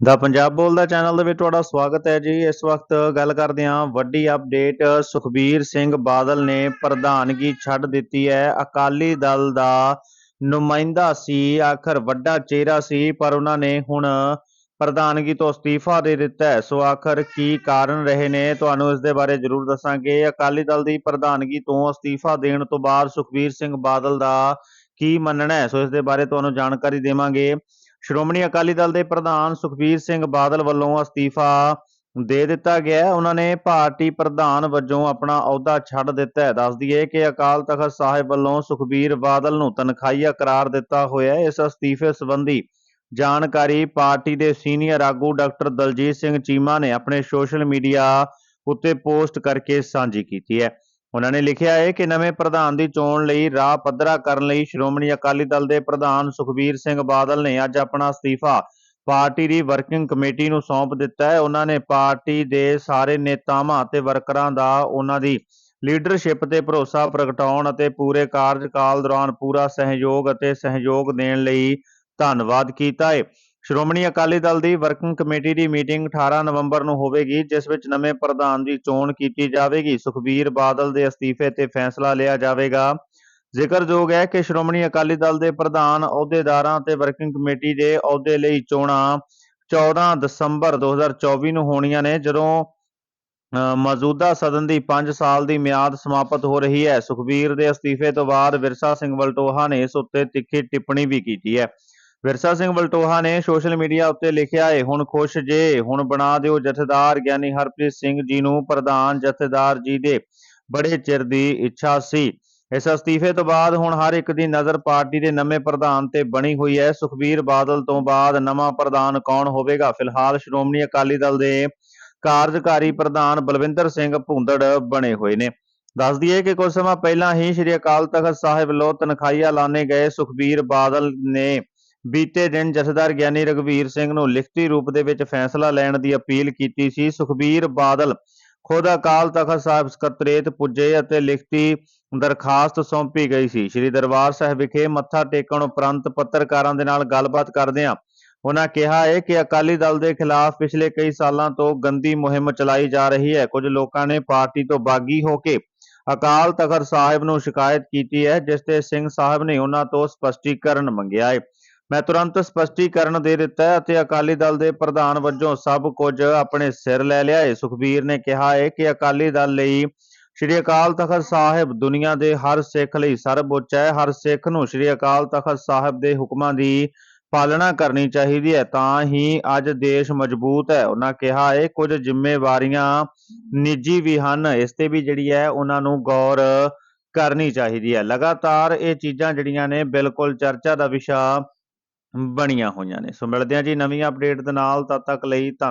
ਦਾ ਪੰਜਾਬ ਬੋਲਦਾ ਚੈਨਲ ਦੇ ਵਿੱਚ ਤੁਹਾਡਾ ਸਵਾਗਤ ਹੈ ਜੀ। ਇਸ ਵਕਤ ਗੱਲ ਕਰਦੇ ਹਾਂ, ਵੱਡੀ ਅਪਡੇਟ ਸੁਖਬੀਰ ਸਿੰਘ ਬਾਦਲ ਨੇ ਪ੍ਰਧਾਨਗੀ ਛੱਡ ਦਿੱਤੀ ਹੈ। ਅਕਾਲੀ ਦਲ ਦਾ ਨੁਮਾਇੰਦਾ ਸੀ, ਆਖਰ ਵੱਡਾ ਚਿਹਰਾ ਸੀ, ਪਰ ਉਹਨਾਂ ਨੇ ਹੁਣ ਪ੍ਰਧਾਨਗੀ ਤੋਂ ਅਸਤੀਫਾ ਦੇ ਦਿੱਤਾ ਹੈ। ਸੋ ਆਖਰ ਕੀ ਕਾਰਨ ਰਹੇ ਨੇ, ਤੁਹਾਨੂੰ ਇਸ ਦੇ ਬਾਰੇ ਜ਼ਰੂਰ ਦੱਸਾਂਗੇ। ਅਕਾਲੀ ਦਲ ਦੀ ਪ੍ਰਧਾਨਗੀ ਤੋਂ ਅਸਤੀਫਾ ਦੇਣ ਤੋਂ ਬਾਅਦ ਸੁਖਬੀਰ ਸਿੰਘ ਬਾਦਲ ਦਾ ਕੀ ਮੰਨਣਾ ਹੈ, ਸੋ ਇਸ ਦੇ ਬਾਰੇ ਤੁਹਾਨੂੰ ਜਾਣਕਾਰੀ ਦੇਵਾਂਗੇ। ਸ਼੍ਰੋਮਣੀ ਅਕਾਲੀ ਦਲ ਦੇ ਪ੍ਰਧਾਨ ਸੁਖਬੀਰ ਸਿੰਘ ਬਾਦਲ ਵੱਲੋਂ ਅਸਤੀਫਾ ਦੇ ਦਿੱਤਾ ਗਿਆ ਉਹਨਾਂ ਨੇ ਪਾਰਟੀ ਪ੍ਰਧਾਨ ਵਜੋਂ ਆਪਣਾ ਅਹੁਦਾ ਛੱਡ ਦਿੱਤਾ ਹੈ। ਦੱਸ ਦਈਏ ਕਿ ਅਕਾਲ ਤਖਤ ਸਾਹਿਬ ਵੱਲੋਂ ਸੁਖਬੀਰ ਬਾਦਲ ਨੂੰ ਤਨਖਾਹੀਆ ਕਰਾਰ ਦਿੱਤਾ ਹੋਇਆ ਹੈ। ਇਸ ਅਸਤੀਫੇ ਸੰਬੰਧੀ ਜਾਣਕਾਰੀ ਪਾਰਟੀ ਦੇ ਸੀਨੀਅਰ ਆਗੂ ਡਾਕਟਰ ਦਲਜੀਤ ਸਿੰਘ ਚੀਮਾ ਨੇ ਆਪਣੇ ਸੋਸ਼ਲ ਮੀਡੀਆ ਉੱਤੇ ਪੋਸਟ ਕਰਕੇ ਸਾਂਝੀ ਕੀਤੀ ਹੈ। ਉਹਨਾਂ ਨੇ ਲਿਖਿਆ ਹੈ ਕਿ ਨਵੇਂ ਪ੍ਰਧਾਨ ਦੀ ਚੋਣ ਲਈ ਰਾਹ ਪੱਧਰਾ ਕਰਨ ਲਈ ਸ਼੍ਰੋਮਣੀ ਅਕਾਲੀ ਦਲ ਦੇ ਪ੍ਰਧਾਨ ਸੁਖਬੀਰ ਸਿੰਘ ਬਾਦਲ ਨੇ ਅੱਜ ਆਪਣਾ ਅਸਤੀਫਾ ਪਾਰਟੀ ਦੀ ਵਰਕਿੰਗ ਕਮੇਟੀ ਨੂੰ ਸੌਂਪ ਦਿੱਤਾ ਹੈ। ਉਹਨਾਂ ਨੇ ਪਾਰਟੀ ਦੇ ਸਾਰੇ ਨੇਤਾਵਾਂ ਅਤੇ ਵਰਕਰਾਂ ਦਾ ਉਹਨਾਂ ਦੀ ਲੀਡਰਸ਼ਿਪ ਤੇ ਭਰੋਸਾ ਪ੍ਰਗਟਾਉਣ ਅਤੇ ਪੂਰੇ ਕਾਰਜਕਾਲ ਦੌਰਾਨ ਪੂਰਾ ਸਹਿਯੋਗ ਅਤੇ ਸਹਿਯੋਗ ਦੇਣ ਲਈ ਧੰਨਵਾਦ ਕੀਤਾ ਹੈ। ਸ਼੍ਰੋਮਣੀ ਅਕਾਲੀ ਦਲ ਦੀ ਵਰਕਿੰਗ ਕਮੇਟੀ ਦੀ ਮੀਟਿੰਗ 18 ਨਵੰਬਰ ਨੂੰ ਹੋਵੇਗੀ ਜਿਸ ਵਿੱਚ ਨਵੇਂ ਪ੍ਰਧਾਨ ਦੀ ਚੋਣ ਕੀਤੀ ਜਾਵੇਗੀ। ਸੁਖਬੀਰ ਬਾਦਲ ਦੇ ਅਸਤੀਫੇ ਤੇ ਫੈਸਲਾ ਲਿਆ ਜਾਵੇਗਾ। ਜ਼ਿਕਰਯੋਗ ਹੈ ਕਿ ਸ਼੍ਰੋਮਣੀ ਅਕਾਲੀ ਦਲ ਦੇ ਪ੍ਰਧਾਨ ਅਹੁਦੇਦਾਰਾਂ ਤੇ ਵਰਕਿੰਗ ਕਮੇਟੀ ਦੇ ਅਹੁਦੇ ਲਈ ਚੋਣਾਂ 14 ਦਸੰਬਰ 2024 ਨੂੰ ਹੋਣੀਆਂ ਨੇ ਜਦੋਂ ਅ, ਮੌਜੂਦਾ ਸਦਨ ਦੀ 5 ਸਾਲ ਦੀ ਮਿਆਦ ਸਮਾਪਤ ਹੋ ਰਹੀ ਹੈ। ਸੁਖਬੀਰ ਦੇ ਅਸਤੀਫੇ ਤੋਂ ਬਾਅਦ ਵਿਰਸਾ ਸਿੰਘ ਵਲਟੋਹਾ ਨੇ ਇਸ ਉੱਤੇ ਤਿੱਖੀ ਟਿੱਪਣੀ ਵੀ ਕੀਤੀ ਹੈ। ਵਿਰਸਾ ਸਿੰਘ ਬਲਟੋਹਾ ਨੇ ਸੋਸ਼ਲ ਮੀਡੀਆ ਉੱਤੇ ਲਿਖਿਆ ਏ, ਹੁਣ ਖੁਸ਼ ਜੇ, ਹੁਣ ਬਣਾ ਦਿਓ ਜਥੇਦਾਰ। ਗਿਆਨੀ ਹਰਪ੍ਰੀਤ ਸਿੰਘ ਜੀ ਨੂੰ ਪ੍ਰਧਾਨ ਜਥੇਦਾਰ ਜੀ ਦੇ ਬੜੇ ਚਿਰ ਦੀ ਇੱਛਾ ਸੀ। ਇਸ ਅਸਤੀਫੇ ਤੋਂ ਬਾਅਦ ਹੁਣ ਹਰ ਇੱਕ ਦੀ ਨਜ਼ਰ ਪਾਰਟੀ ਦੇ ਨਵੇਂ ਪ੍ਰਧਾਨ ਤੇ ਬਣੀ ਹੋਈ ਹੈ। ਸੁਖਬੀਰ ਬਾਦਲ ਤੋਂ ਬਾਅਦ ਨਵਾਂ ਪ੍ਰਧਾਨ ਕੌਣ ਹੋਵੇਗਾ? ਫਿਲਹਾਲ ਸ਼੍ਰੋਮਣੀ ਅਕਾਲੀ ਦਲ ਦੇ ਕਾਰਜਕਾਰੀ ਪ੍ਰਧਾਨ ਬਲਵਿੰਦਰ ਸਿੰਘ ਭੁੰਦੜ ਬਣੇ ਹੋਏ ਨੇ। ਦੱਸ ਦਈਏ ਕਿ ਕੁਝ ਸਮਾਂ ਪਹਿਲਾਂ ਹੀ ਸ੍ਰੀ ਅਕਾਲ ਤਖਤ ਸਾਹਿਬ ਵੱਲੋਂ ਤਨਖਾਹੀਆ ਲਾਣੇ ਗਏ। ਸੁਖਬੀਰ ਬਾਦਲ ਨੇ ਬੀਤੇ ਦਿਨ ਜਥੇਦਾਰ ਗਿਆਨੀ ਰਗਵੀਰ ਸਿੰਘ ਨੂੰ ਲਿਖਤੀ ਰੂਪ ਦੇ ਵਿੱਚ ਫੈਸਲਾ ਲੈਣ ਦੀ ਅਪੀਲ ਕੀਤੀ ਸੀ। ਸੁਖਬੀਰ ਬਾਦਲ ਖੁਦ ਅਕਾਲ ਤਖਤ ਸਾਹਿਬ ਸਕੱਤਰੇਤ ਪੁੱਜੇ ਅਤੇ ਲਿਖਤੀ ਦਰਖਾਸਤ ਸੌਂਪੀ ਗਈ ਸੀ। ਸ੍ਰੀ ਦਰਬਾਰ ਸਾਹਿਬ ਵਿਖੇ ਮੱਥਾ ਟੇਕਣ ਉਪਰੰਤ ਪੱਤਰਕਾਰਾਂ ਦੇ ਨਾਲ ਗੱਲਬਾਤ ਕਰਦਿਆਂ ਉਹਨਾਂ ਕਿਹਾ ਹੈ ਕਿ ਅਕਾਲੀ ਦਲ ਦੇ ਖਿਲਾਫ ਪਿਛਲੇ ਕਈ ਸਾਲਾਂ ਤੋਂ ਗੰਦੀ ਮੁਹਿੰਮ ਚਲਾਈ ਜਾ ਰਹੀ ਹੈ। ਕੁਝ ਲੋਕਾਂ ਨੇ ਪਾਰਟੀ ਤੋਂ ਬਾਗੀ ਹੋ ਕੇ ਅਕਾਲ ਤਖਤ ਸਾਹਿਬ ਨੂੰ ਸ਼ਿਕਾਇਤ ਕੀਤੀ ਹੈ, ਜਿਸ ਤੇ ਸਿੰਘ ਸਾਹਿਬ ਨੇ ਉਹਨਾਂ ਤੋਂ ਸਪਸ਼ਟੀਕਰਨ ਮੰਗਿਆ ਹੈ ਮੈਂ ਤੁਰੰਤ ਸਪਸ਼ਟੀਕਰਨ ਦੇ ਦਿੱਤਾ ਅਤੇ ਅਕਾਲੀ ਦਲ ਦੇ ਪ੍ਰਧਾਨ ਵਜੋਂ ਸਭ ਕੁਝ ਆਪਣੇ ਸਿਰ ਲੈ ਲਿਆ ਹੈ। ਸੁਖਬੀਰ ਨੇ ਕਿਹਾ ਹੈ ਕਿ ਅਕਾਲੀ ਦਲ ਲਈ ਸ਼੍ਰੀ ਅਕਾਲ ਤਖਤ ਸਾਹਿਬ ਦੁਨੀਆ ਦੇ ਹਰ ਸਿੱਖ ਲਈ ਸਰਵਉੱਚ ਹੈ। ਹਰ ਸਿੱਖ ਨੂੰ ਸ਼੍ਰੀ ਅਕਾਲ ਤਖਤ ਸਾਹਿਬ ਦੇ ਹੁਕਮਾਂ ਦੀ ਪਾਲਣਾ ਕਰਨੀ ਚਾਹੀਦੀ ਹੈ, ਤਾਂ ਹੀ ਅੱਜ ਦੇਸ਼ ਮਜ਼ਬੂਤ ਹੈ। ਉਹਨਾਂ ਕਿਹਾ ਹੈ, ਕੁਝ ਜ਼ਿੰਮੇਵਾਰੀਆਂ ਨਿੱਜੀ ਵੀ ਹਨ, ਇਸ ਤੇ ਵੀ ਜਿਹੜੀ ਹੈ ਉਹਨਾਂ ਨੂੰ ਗੌਰ ਕਰਨੀ ਚਾਹੀਦੀ ਹੈ। ਲਗਾਤਾਰ ਇਹ ਚੀਜ਼ਾਂ ਜਿਹੜੀਆਂ ਨੇ, ਬਿਲਕੁਲ ਚਰਚਾ ਦਾ ਵਿਸ਼ਾ ਬਣੀਆਂ ਹੋਈਆਂ ਨੇ। ਸੋ ਮਿਲਦੇ ਹਾਂ ਜੀ ਨਵੀਂ ਅਪਡੇਟ ਦੇ ਨਾਲ। ਤਦ ਤੱਕ ਲਈ ਧੰਨ